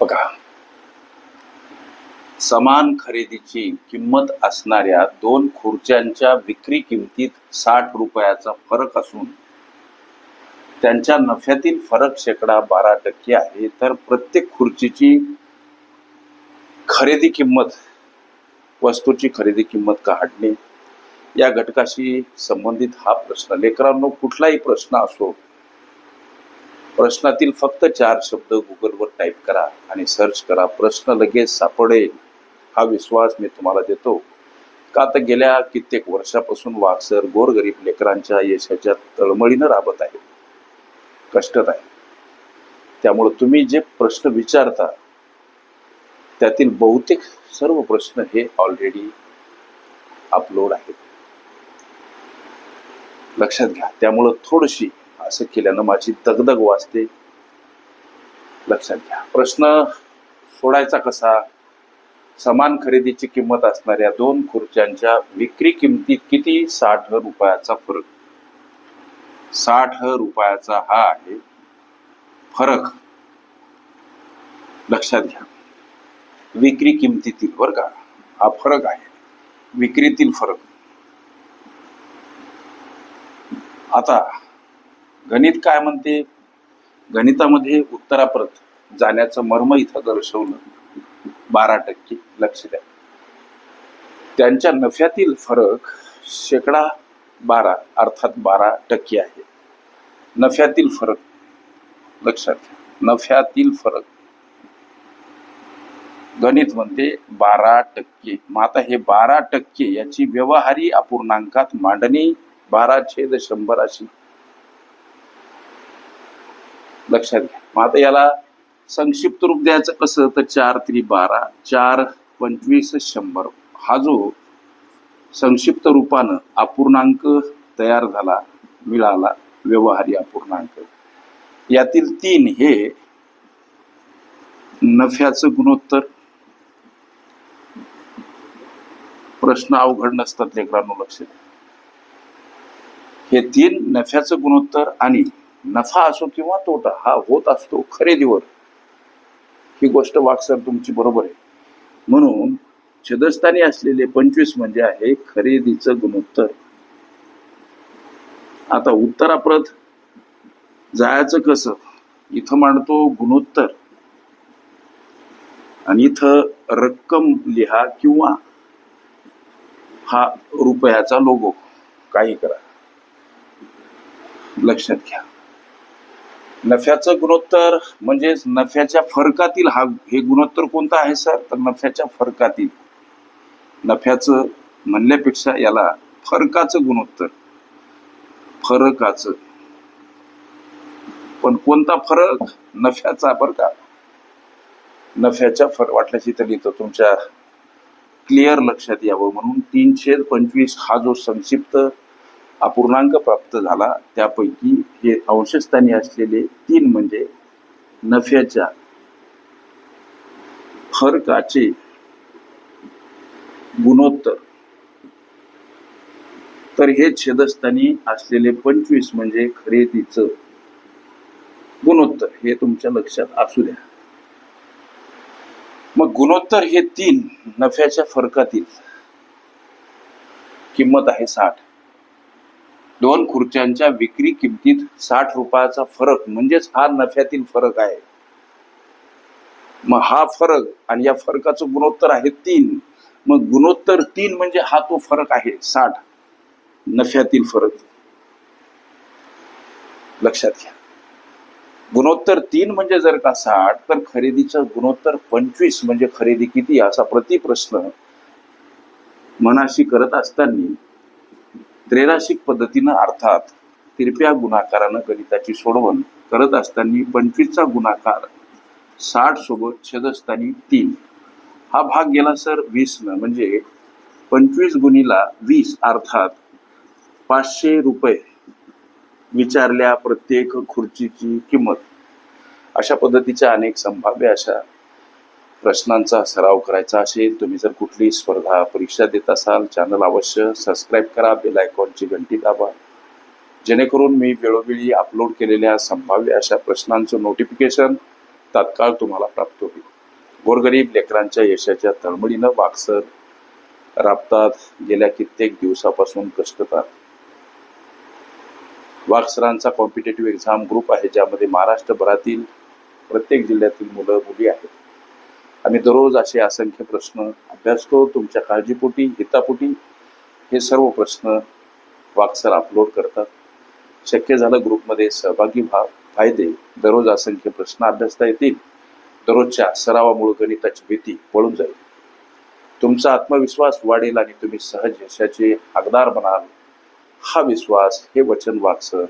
बघा. समान खरेदीची किंमत असणाऱ्या दोन खुर्च्यांच्या विक्री किमतीत साठ रुपयाचा फरक असून त्यांच्या नफ्यातील फरक शेकडा बारा टक्के आहे. तर प्रत्येक खुर्चीची खरेदी किंमत वस्तूची खरेदी किंमत काढणे या घटकाशी संबंधित हा प्रश्न. लेकरांनो कुठलाही प्रश्न असो प्रश्नातील फक्त चार शब्द गुगलवर टाईप करा आणि सर्च करा प्रश्न लगेच सापडेल. हा विश्वास मी तुम्हाला देतो. का तर गेल्या कित्येक वर्षापासून वाक्सर गोरगरीब लेकरांच्या यशाच्या तळमळीनं राबत आहे. कष्टत आहे. त्यामुळं तुम्ही जे प्रश्न विचारता त्यातील बहुतेक सर्व प्रश्न हे ऑलरेडी अपलोड आहेत. लक्षात घ्या. त्यामुळं थोडीशी असं केल्यानं माझी दगदग वाचते. लक्षात घ्या. प्रश्न सोडायचा कसा? समान खरेदीची किंमत असणाऱ्या दोन खुर्च्यांच्या विक्री किमतीत किती साठ रुपयाचा फरक? साठ रुपयाचा हा आहे फरक. लक्षात घ्या. विक्री किमतीतील बरं का हा फरक आहे. विक्रीतील फरक. आता गणित काय म्हणते? गणितामध्ये उत्तराप्रत जाण्याचं मर्म इथं दर्शवलं. बारा टक्के. लक्ष द्या. त्यांच्या नफ्यातील फरक शेकडा बारा अर्थात बारा टक्के आहे. नफ्यातील फरक. लक्षात घ्या. नफ्यातील फरक. गणित म्हणते बारा टक्के. मग आता हे बारा टक्के याची व्यवहारी अपूर्णांकात मांडणी बारा छेद शंभर अशी लक्षात घ्या. मग आता याला संक्षिप्त रूप द्यायचं कसं? तर चार त्री बारा चार पंचवीस शंभर. हा जो संक्षिप्त रूपानं अपूर्णांक तयार झाला मिळाला व्यवहारी अपूर्णांक. यातील तीन हे नफ्याचं गुणोत्तर प्रश्न अवघड नसतात लेकरांनो लक्ष हे तीन नफ्याचं गुणोत्तर आणि नफा असो किंवा तोटा हा होत असतो खरेदीवर. ही गोष्ट वाक्सर तुमची बरोबर आहे. म्हणून छदस्थानी असलेले पंचवीस म्हणजे आहे खरेदीचं गुणोत्तर. आता उत्तराप्रत जायचं कसं? इथं मांडतो गुणोत्तर. आणि इथं रक्कम लिहा किंवा हा रुपयाचा लोगो काही करा. लक्षात घ्या. नफ्याचं गुणोत्तर म्हणजेच नफ्याच्या फरकातील हा हे गुणोत्तर कोणतं आहे सर? तर नफ्याच्या फरकातील. नफ्याचं म्हणल्यापेक्षा याला फरकाचं गुणोत्तर. फरकाचं. पण कोणता फरक? नफ्याचा बरं का? नफ्याच्या फरक वाटल्याची तर लिहितो तुमच्या क्लिअर लक्षात यावं म्हणून तीनशे पंचवीस हा जो संक्षिप्त अपूर्णांक प्राप्त झाला. त्यापैकी हे अंशस्थानी असलेले तीन म्हणजे नफ्याच्या फरकाचे गुणोत्तर. तर हे छेदस्थानी असलेले पंचवीस म्हणजे खरेदीचं गुणोत्तर. हे तुमच्या लक्षात असू द्या. मग गुणोत्तर हे तीन नफ्याच्या फरकातील किंमत आहे साठ. दोन खुर्च्यांच्या विक्री किमतीत साठ रुपयाचा फरक म्हणजेच हा नफ्यातील फरक आहे. मग हा फरक आणि या फरकाचं गुणोत्तर आहे तीन. मग गुणोत्तर तीन म्हणजे हा तो फरक आहे साठ. नफ्यातील फरक. लक्षात घ्या. गुणोत्तर तीन म्हणजे जर का साठ तर खरेदीचं गुणोत्तर पंचवीस म्हणजे खरेदी किती असा प्रतिप्रश्न मनाशी करत असताना त्रैराशिक पद्धतीनं अर्थात तिरप्या गुणाकारानं गणिताची सोडवण करत असताना पंचवीसचा गुणाकार साठ सोबत छेदस्थानी तीन. हा भाग गेला सर वीसनं म्हणजे पंचवीस गुणीला वीस अर्थात पाचशे रुपये विचारल्या प्रत्येक खुर्चीची किंमत. अशा पद्धतीच्या अनेक संभाव्य अशा प्रश्नांचा सराव करायचा असेल तुम्ही जर कुठली स्पर्धा परीक्षा देत असाल चॅनल अवश्य सबस्क्राईब करा बेल आयकॉनची घंटी दाबा. जेणेकरून मी वेळोवेळी अपलोड केलेल्या संभाव्य अशा प्रश्नांचं नोटिफिकेशन तात्काळ तुम्हाला प्राप्त होईल. गोरगरीब लेकरांच्या यशाच्या तळमळीनं वाक्सर राबतात गेल्या कित्येक दिवसापासून कष्टतात. वाक्सरांचा कॉम्पिटेटिव्ह एक्झाम ग्रुप आहे ज्यामध्ये महाराष्ट्रभरातील प्रत्येक जिल्ह्यातील मुलं मुली आहेत. आम्ही दररोज असे असंख्य प्रश्न अभ्यासतो तुमच्या काळजीपोटी हितापोटी हे सर्व प्रश्न वाक्सर अपलोड करतात. शक्य झालं ग्रुपमध्ये सहभागी व्हा. फायदे दररोज असंख्य प्रश्न अभ्यासता येतील. दररोजच्या सरावामुळे गणिताची भीती पळून जाईल. तुमचा आत्मविश्वास वाढेल आणि तुम्ही सहज यशाचे हकदार बनाल. हा विश्वास हे वचन वाक्सर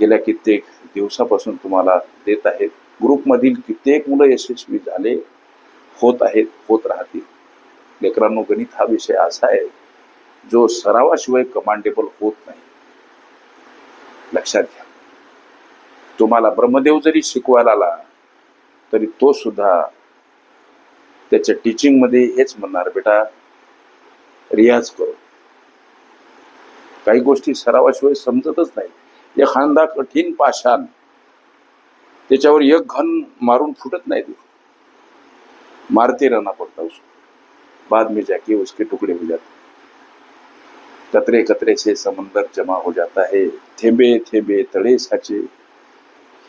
गेल्या कित्येक दिवसापासून तुम्हाला देत आहेत. ग्रुपमधील कित्येक मुलं यशस्वी झाले. होत आहेत होत राहतील. लेकरांनो गणित हा विषय असा आहे जो सरावाशिवाय कमांडेबल होत नाही. लक्षात घ्या. तुम्हाला ब्रह्मदेव जरी शिकवायला आला तरी तो सुद्धा त्याच्या टीचिंगमध्ये हेच म्हणणार बेटा रियाज करो. काही गोष्टी सरावाशिवाय समजतच नाही एखादा कठीण पाषाण त्याच्यावर एक घन मारून फुटत नाही मारते रहना पड़ता उसको. बाद में जाके उसके टुकड़े हो जाते. कतरे कतरे से समंदर जमा हो जाता है. थेंबे थेंबे तळे साचे.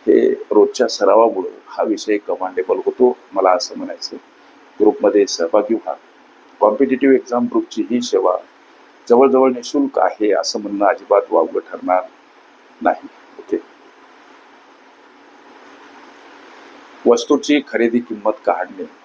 हे रोजच्या सरावामुळं हा विषय कमांडेबल होतो मला असं म्हणायचं. ग्रुपमध्ये सहभागी व्हा. कॉम्पिटेटिव्ह एक्झाम ग्रुपची ही सेवा जवळजवळ निशुल्क आहे असं म्हणणं अजिबात वावगं ठरणार नाही. ओके. वस्तूची खरेदी किंमत काढणे.